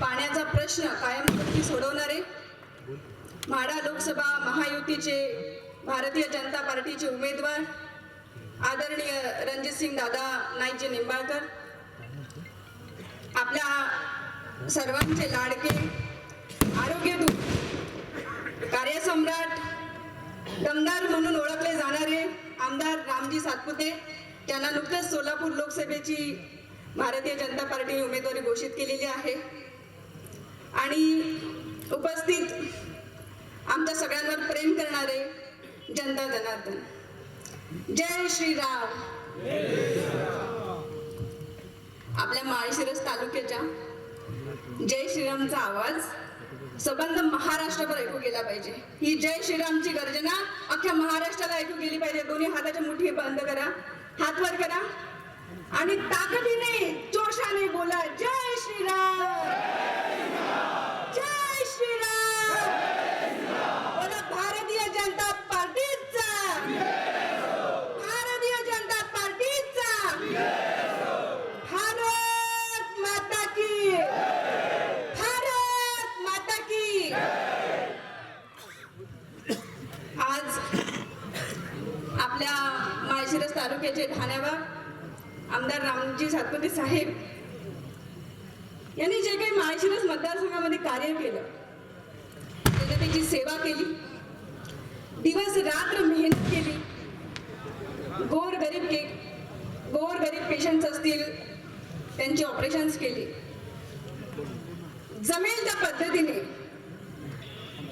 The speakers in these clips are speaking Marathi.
पाण्याचा प्रश्न कायमस्वरूपी सोडवणारे म्हाडा लोकसभा महायुतीचे भारतीय जनता पार्टीचे उमेदवार आदरणीय रणजितसिंग दादा नाईकजी निंबाळकर आपल्या सर्वांचे लाडके आरोग्यदूत कार्यसम्राट दमदार म्हणून ओळखले जाणारे आमदार रामजी सातपुते त्यांना नुकतंच सोलापूर लोकसभेची भारतीय जनता पार्टीने उमेदवारी घोषित केलेली आहे. आणि उपस्थित आमच्या सगळ्यांवर प्रेम करणारे जनता जनार्दन. जय श्रीराम. आपल्या माळशिरस तालुक्याच्या जय श्रीरामचा आवाज सबंध महाराष्ट्रभर ऐकू गेला पाहिजे. ही जय श्रीरामची गर्जना अख्ख्या महाराष्ट्राला ऐकू गेली पाहिजे. दोन्ही हाताच्या मुठी बंद करा हात वर करा आणि ताकदीने जोशाने बोला जय श्रीराम जय श्रीराम बोला भारतीय जनता पार्टीचा भारतीय जनता पार्टीचा भारत माता की भारत माता की आज आपल्या माळशिरस तालुक्याचे आमदार रामजी सातपुते साहेब यांनी जे काही माळशिरस मतदारसंघामध्ये कार्य केलं जनतेची सेवा केली दिवस रात्र मेहनत केली गोर गरीब के गोर गरीब पेशंट्स असतील त्यांची ऑपरेशन्स केली. जमेल त्या पद्धतीने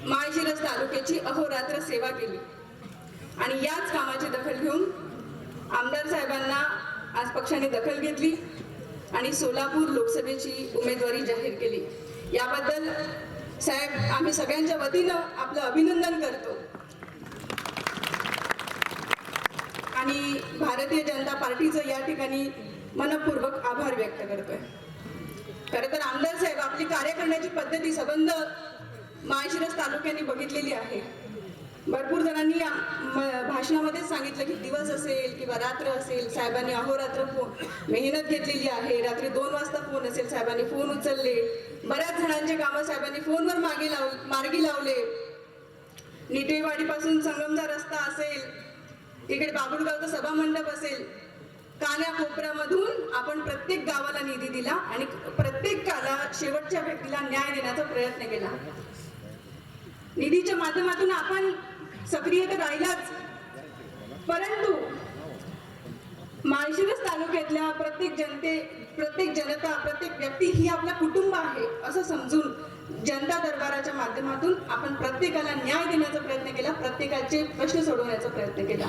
माळशिरस तालुक्याची अहोरात्र सेवा केली आणि याच कामाची दखल घेऊन आमदार साहेबांना आज पक्षाने दखल घेतली आणि सोलापूर लोकसभेची उमेदवारी जाहीर केली. याबद्दल साहेब आम्ही सगळ्यांच्या वतीनं आपलं अभिनंदन करतो. आणि भारतीय जनता पार्टीचं या ठिकाणी मनपूर्वक आभार व्यक्त करतोय. खरं तर आमदार साहेब आपली कार्य करण्याची पद्धती संबंध माळशिरस तालुक्याने बघितलेली आहे. भरपूर जणांनी म- भाषणामध्येच सांगितलं की दिवस असेल किंवा रात्र असेल साहेबांनी अहोरात्र फोन मेहनत घेतलेली आहे. रात्री दोन वाजता फोन असेल साहेबांनी फोन उचलले. बऱ्याच जणांचे कामं साहेबांनी फोनवर मागे लाव मार्गी लावले. निटेवाडीपासून संगमचा रस्ता असेल तिकडे बाबुळगावचा सभा मंडप असेल कान्या कोपऱ्यामधून आपण प्रत्येक गावाला निधी दिला आणि प्रत्येकाला शेवटच्या व्यक्तीला न्याय देण्याचा प्रयत्न केला. निधीच्या माध्यमातून आपण सक्रिय तर राहिलाच. परंतु माळशिरस तालुक्यातल्या प्रत्येक जनते प्रत्येक जनता प्रत्येक व्यक्ती ही आपला कुटुंब आहे असं समजून जनता दरबाराच्या माध्यमातून आपण प्रत्येकाला न्याय देण्याचा प्रयत्न केला प्रत्येकाचे प्रश्न सोडवण्याचा प्रयत्न केला.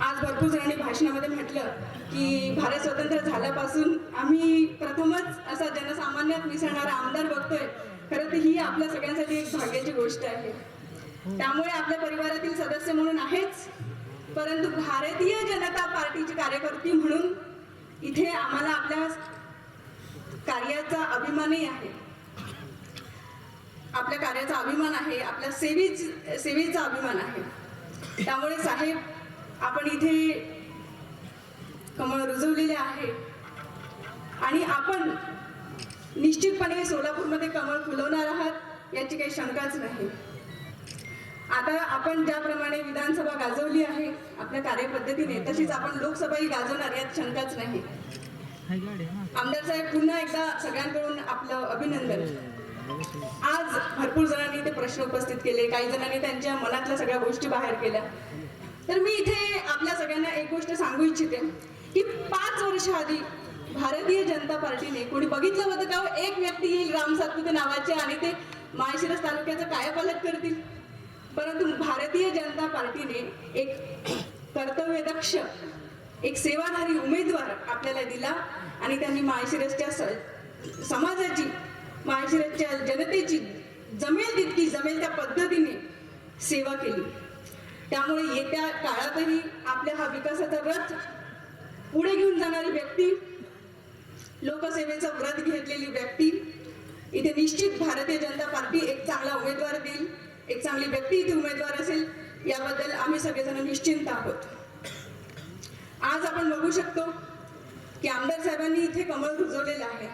आज भरपूर जणांनी भाषणामध्ये म्हटलं की भारत स्वतंत्र झाल्यापासून आम्ही प्रथमच असा जनसामान्यात मिसळणारा आमदार बघतोय. खरं तर ही आपल्या सगळ्यांसाठी एक भाग्याची गोष्ट आहे. त्यामुळे आपल्या परिवारातील सदस्य म्हणून आहेच. परंतु भारतीय जनता पार्टीची कार्यकर्ती म्हणून इथे आम्हाला आपल्या कार्याचा अभिमानही आहे. आपल्या कार्याचा अभिमान आहे आपल्या सेवेच सेवेचा अभिमान आहे. त्यामुळे साहेब आपण इथे कमळ रुजवलेले आहे. आणि आपण निश्चितपणे सोलापूरमध्ये कमळ फुलवणार आहात याची काही शंकाच नाही. आता आपण ज्याप्रमाणे विधानसभा गाजवली आहे आपल्या कार्यपद्धतीने तशीच आपण लोकसभाही गाजवणार यात शंकाच नाही. आमदार साहेब पुन्हा एकदा सगळ्यांकडून आपलं अभिनंदन. आज भरपूर जणांनी ते प्रश्न उपस्थित केले काही जणांनी त्यांच्या मनातल्या सगळ्या गोष्टी बाहेर केल्या. तर मी इथे आपल्या सगळ्यांना एक गोष्ट सांगू इच्छिते की पाच वर्ष आधी भारतीय जनता पार्टीने कोणी बघितलं होतं का हो, एक व्यक्ती येईल राम सातपुते नावाचे आणि ते माळशिरस तालुक्याचं कायापालट करतील? परंतु भारतीय जनता पार्टीने एक कर्तव्यदक्ष एक सेवाधारी उमेदवार आपल्याला दिला आणि त्यांनी माळशिरसच्या स- समाजाची माळशिरसच्या जनतेची जमेल तितकी जमेल त्या पद्धतीने सेवा केली. त्यामुळे येत्या काळातही आपल्या हा विकासाचा रथ पुढे घेऊन जाणारी व्यक्ती लोकसेवेचं व्रत घेतलेली व्यक्ती इथे निश्चित भारतीय जनता पार्टी एक चांगला उमेदवार देईल. एक चांगली व्यक्ती इथे उमेदवार असेल याबद्दल आम्ही सगळेजण निश्चिंत आहोत. आज आपण बघू शकतो की आमदार साहेबांनी इथे कमळ रुजवलेलं आहे.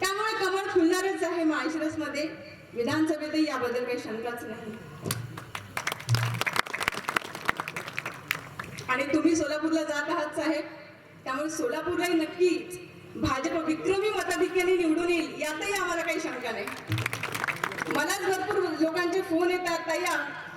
त्यामुळे कमळ फुलणारच आहे माळशिरसमध्ये विधानसभेतही याबद्दल काही शंकाच नाही. आणि तुम्ही सोलापूरला जात आहात साहेब त्यामुळे सोलापूरलाही नक्कीच भाजप विक्रमी मताधिक्याने निवडून येईल यातही आम्हाला काही शंका नाही. मलाच भरपूर लोकांचे फोन येतात ताई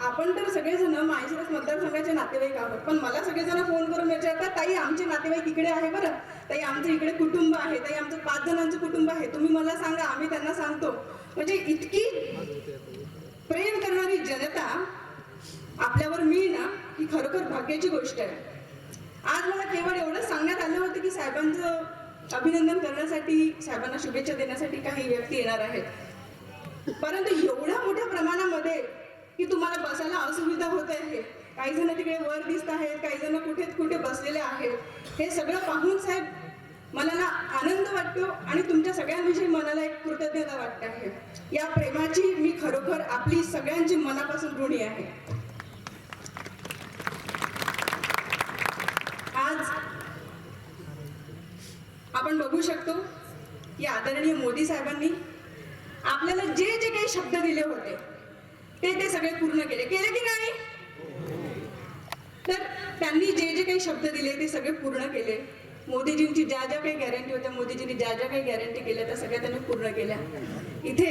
आपण तर सगळेजण माळशिरस मतदारसंघाचे नातेवाईक आहोत पण मला सगळेजण फोन करून विचारतात ताई आमचे नातेवाईक इकडे आहे बरं? ताई आमचं इकडे कुटुंब आहे ताई आमचं पाच जणांचं कुटुंब आहे तुम्ही मला सांगा आम्ही त्यांना सांगतो. म्हणजे इतकी प्रेम करणारी जनता आपल्यावर मिळणं ही खरोखर भाग्याची गोष्ट आहे. आज मला केवळ एवढंच सांगण्यात आलं होतं की साहेबांचं अभिनंदन करण्यासाठी साहेबांना शुभेच्छा देण्यासाठी काही व्यक्ती येणार आहेत. परंतु एवढ्या मोठ्या प्रमाणामध्ये की तुम्हाला बसायला असुविधा होत आहे. काही जण तिकडे वर दिसत आहेत काही जण कुठे कुठे बसलेले आहेत. हे सगळं पाहून साहेब मला ना आनंद वाटतो आणि तुमच्या सगळ्यांविषयी मनाला एक कृतज्ञता वाटते आहे. या प्रेमाची मी खरोखर आपली सगळ्यांची मनापासून ऋणी आहे. आज आपण बघू शकतो की आदरणीय मोदी साहेबांनी आपल्याला जे जे काही शब्द दिले होते ते ते सगळे पूर्ण केले. केले की नाही? तर त्यांनी जे जे काही शब्द दिले ते सगळे पूर्ण केले. मोदीजींची ज्या ज्या काही गॅरंटी होत्या मोदीजींनी ज्या ज्या काही गॅरंटी केल्या त्या सगळ्या त्यांनी पूर्ण केल्या. इथे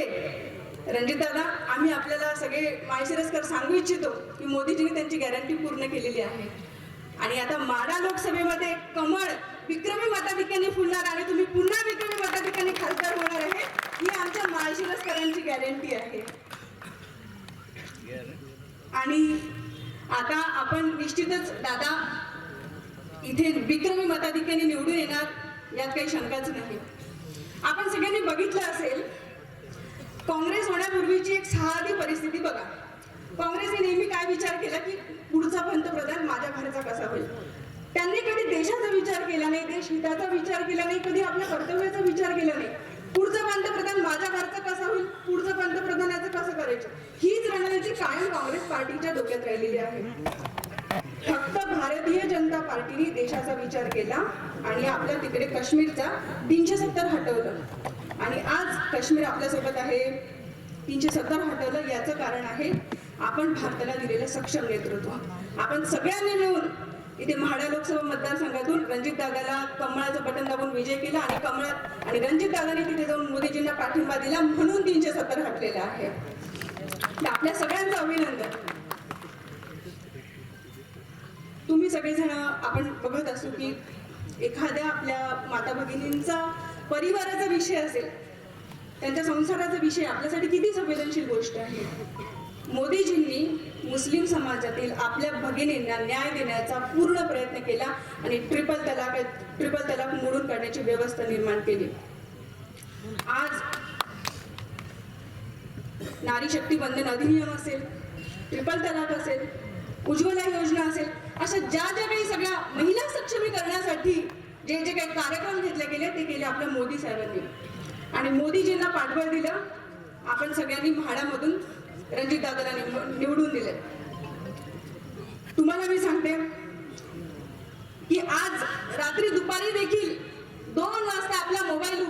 रणजित दादा आम्ही आपल्याला सगळे माळशिरसकर सांगू इच्छितो की मोदीजींनी त्यांची गॅरंटी पूर्ण केलेली आहे. आणि आता माडा लोकसभेमध्ये कमळ विक्रमी मताधिक्याने फुलणार आणि तुम्ही पुन्हा विक्रमी मताधिक्याने खासदार होणार आहे. ही आमच्या माळशिरसकरांची गॅरंटी आहे. आणि आता आपण निश्चितच दादा इथे विक्रमी मताधिक्याने निवडून येणार यात काही शंकाच नाही. आपण सगळ्यांनी बघितलं असेल काँग्रेस होण्यापूर्वीची एक साधी परिस्थिती बघा. काँग्रेसने नेहमी काय विचार केला की पुढचा पंतप्रधान माझ्या घरचा कसा होईल? त्यांनी कधी देशाचा विचार केला नाही देश हिताचा विचार केला नाही कधी आपल्या कर्तव्याचा विचार केला नाही. पुढचं पंतप्रधान माझ्या घरचं कसा होईल? पुढचं पंतप्रधानाचं कसं करायचं? हीच रणनीती कायम काँग्रेस पार्टीच्या डोक्यात राहिलेली आहे. फक्त भारतीय जनता पार्टीने देशाचा विचार केला आणि आपल्या तिकडे काश्मीरचा तीनशे सत्तर हटवलं. आणि आज काश्मीर आपल्यासोबत आहे. तीनशे सत्तर हटवलं याचं कारण आहे आपण भारताला दिलेलं सक्षम नेतृत्व. आपण सगळ्यांनी मिळून इथे म्हाडा लोकसभा मतदारसंघातून रणजित दादाला कमळाचं बटन दाबून विजय केला आणि कमळात आणि रणजित दादाने तिथे जाऊन मोदीजींना पाठिंबा दिला म्हणून तीनशे सत्तर हटलेलं आहे. आपल्या सगळ्यांचं अभिनंदन. तुम्ही सगळेजण आपण बघत असू की एखाद्या आपल्या माता भगिनींचा परिवाराचा विषय असेल त्यांच्या संसाराचा विषय आपल्यासाठी किती संवेदनशील गोष्ट आहे. मोदीजींनी मुस्लिम समाजातील आपल्या भगिनींना न्याय देण्याचा पूर्ण प्रयत्न केला आणि ट्रिपल तलाक ट्रिपल तलाक मोडून काढण्याची व्यवस्था निर्माण केली. आज नारी शक्ती बंधन अधिनियम असेल ट्रिपल तलाक असेल उज्ज्वला योजना असेल अशा ज्या ज्या काही सगळ्या महिला सक्षमीकरणासाठी जे जे काही कार्यक्रम घेतले गेले ते केले आपल्या मोदी साहेबांनी. आणि मोदीजींना पाठबळ दिलं. आपण सगळ्यांनी म्हाडामधून रणजित दादाला निवडून निवडून दिले तुम्हाला मी सांगते की आज रात्री दुपारी देखील दोन वाजता आपला मोबाईल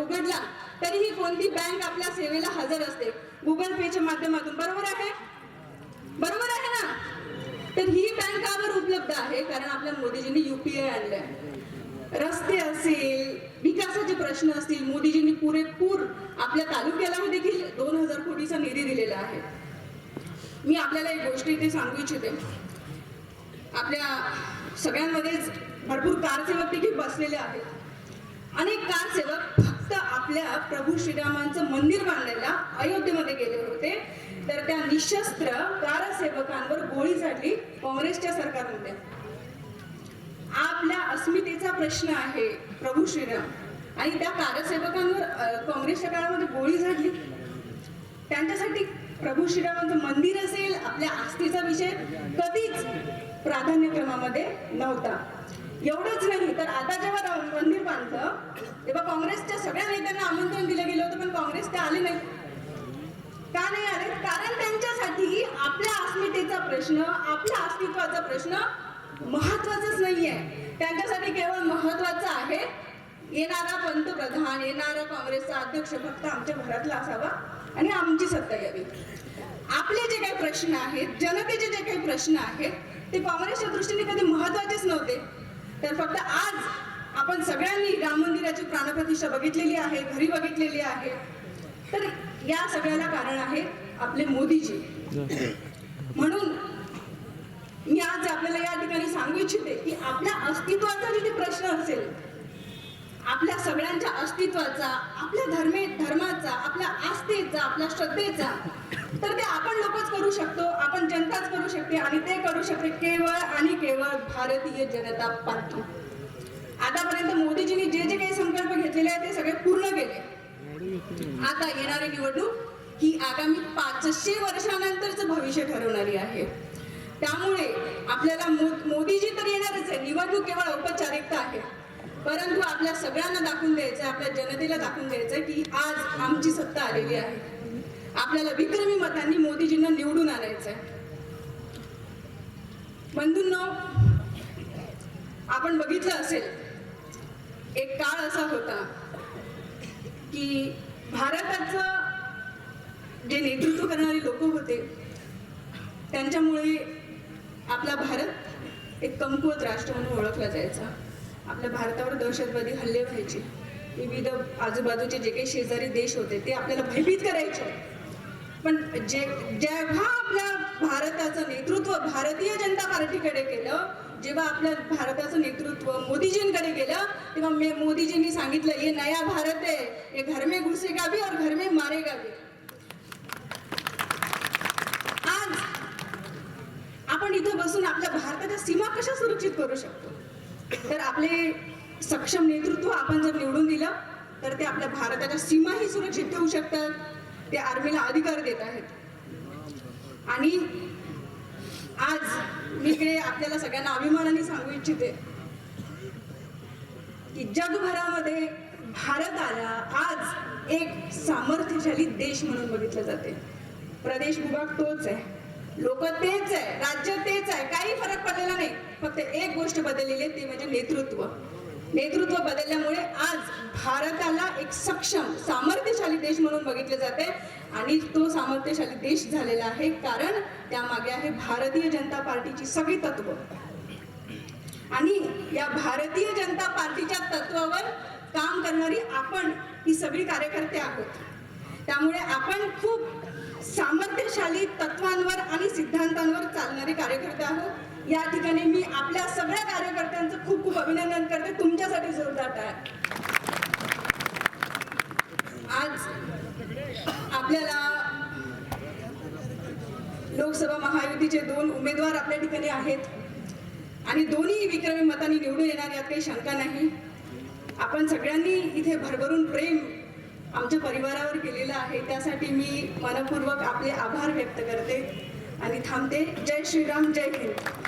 उघडला तरीही कोणती बँक आपल्या सेवेला हजर असते. गुगल पेच्या माध्यमातून. बरोबर आहे? बरोबर आहे ना? तर ही बँक कावर उपलब्ध आहे? कारण आपल्या मोदीजींनी युपीआय आहे रस्ते असेल विकासाचे प्रश्न असतील मोदीजींनी पुरेपूर आपल्या तालुक्याला देखील दोन हजार कोटीचा निधी दिलेला आहे. मी आपल्याला एक गोष्ट इथे सांगू इच्छिते. आपल्या सगळ्यांमध्येच भरपूर कारसेवक देखील बसलेले आहेत. अनेक कारसेवक फक्त आपल्या प्रभू श्रीरामांचं मंदिर बांधलेल्या अयोध्येमध्ये गेले होते. तर त्या निशस्त्र कारसेवकांवर गोळी झाडली काँग्रेसच्या सरकारमध्ये. आपल्या अस्मितेचा प्रश्न आहे प्रभू श्रीराम. आणि त्या कारसेवकांवर काँग्रेसच्या काळामध्ये गोळी झाडली. त्यांच्यासाठी प्रभू श्रीरामांचं मंदिर असेल आपल्या आस्थेचा विषय कधीच प्राधान्यक्रमामध्ये नव्हता. एवढंच नाही तर आता जेव्हा मंदिर बांधलं तेव्हा काँग्रेसच्या सगळ्या नेत्यांना आमंत्रण दिलं गेलं होतं पण काँग्रेस ते आले नाही. का नाही आले? कारण त्यांच्यासाठी आपल्या अस्मितेचा प्रश्न आपल्या अस्तित्वाचा प्रश्न महत्वाचाच नाहीये. त्यांच्यासाठी केवळ महत्वाचं आहे. येणारा पंतप्रधान येणारा काँग्रेसचा अध्यक्ष फक्त आमच्या घरातला असावा आणि आमची सत्ता यावी. आपले जे काही प्रश्न आहेत जनतेचे जे काही प्रश्न आहेत ते काँग्रेसच्या दृष्टीने कधी महत्वाचेच नव्हते. तर फक्त आज आपण सगळ्यांनी राम मंदिराची प्राणप्रतिष्ठा बघितलेली आहे घरी बघितलेली आहे. तर या सगळ्याला कारण आहे आपले मोदीजी. म्हणून मी आज आपल्याला या ठिकाणी सांगू इच्छिते की आपल्या अस्तित्वाचा जिथे प्रश्न असेल आपल्या सगळ्यांच्या अस्तित्वाचा आपल्या धर्मे धर्माचा आपल्या आस्थेचा आपल्या श्रद्धेचा तर ते आपण लोकच करू शकतो आपण जनताच करू शकते आणि ते करू शकते केवळ आणि केवळ भारतीय जनता पार्टी आतापर्यंत मोदीजींनी जे जे काही संकल्प घेतलेले आहेत ते सगळे पूर्ण केले. आता येणारी निवडणूक ही आगामी पाचशे वर्षानंतरच भविष्य ठरवणारी आहे. त्यामुळे आपल्याला मो- मोदीजी तर येणारच आहे. निवडणूक केवळ औपचारिकता आहे. परंतु आपल्या सगळ्यांना दाखवून द्यायचं आहे आपल्या जनतेला दाखवून द्यायचं आहे की आज आमची सत्ता आलेली आहे. आपल्याला विक्रमी मतांनी मोदीजींना निवडून आणायचं आहे बंधूंनो आपण बघितलं असेल एक काळ असा होता की भारताचं जे नेतृत्व करणारे लोक होते त्यांच्यामुळे आपला भारत एक कमकुवत राष्ट्र म्हणून ओळखला जायचा. आपल्या भारतावर दहशतवादी हल्ले व्हायचे. विविध आजूबाजूचे जे काही शेजारी देश होते ते आपल्याला भयभीत करायचे. पण जे जेव्हा आपल्या भारताचं नेतृत्व भारतीय जनता पार्टीकडे केलं जेव्हा आपल्या भारताचं नेतृत्व मोदीजींकडे गेलं तेव्हा मोदीजींनी सांगितलं हे नया भारत आहे हे घर में घुसेगा भी और घर में मारेगा भी आज आपण इथं बसून आपल्या भारताच्या सीमा कशा सुरक्षित करू शकतो? तर आपले सक्षम नेतृत्व आपण जर निवडून दिलं तर ते आपल्या भारताच्या सीमाही सुरक्षित ठेवू शकतात. ते आर्मीला अधिकार देत आहेत. आणि आज मी इकडे आपल्याला सगळ्यांना अभिमानाने सांगू इच्छिते की जगभरामध्ये भारताला आज एक सामर्थ्यशाली देश म्हणून बघितलं जाते. प्रदेश विभाग तोच आहे. लोक तेच आहे राज्य तेच आहे काही फरक पडलेला नाही. फक्त एक गोष्ट बदललेली आहे ते म्हणजे नेतृत्व. नेतृत्व बदलल्यामुळे आज भारताला एक सक्षम सामर्थ्यशाली देश म्हणून बघितले जाते आणि तो सामर्थ्यशाली देश झालेला आहे कारण त्यामागे आहे भारतीय जनता पार्टीची सगळी तत्व. आणि या भारतीय जनता पार्टीच्या तत्वावर काम करणारी आपण ही सगळी कार्यकर्ते आहोत. त्यामुळे आपण खूप सामर्थ्यशाली तत्वांवर आणि सिद्धांतांवर चालणारे कार्यकर्ते आहोत. या ठिकाणी मी आपल्या सगळ्या कार्यकर्त्यांचं खूप खूप अभिनंदन करते. तुमच्यासाठी जोरदार आहे आज आपल्याला लोकसभा महायुतीचे दोन उमेदवार आपल्या ठिकाणी आहेत. आणि दोन्ही विक्रमी मतांनी निवडून येणार यात काही शंका नाही. आपण सगळ्यांनी इथे भरभरून प्रेम आमच्या परिवारावर केलेलं आहे. त्यासाठी मी मनपूर्वक आपले आभार व्यक्त करते आणि थांबते. जय श्रीराम जय हिंद.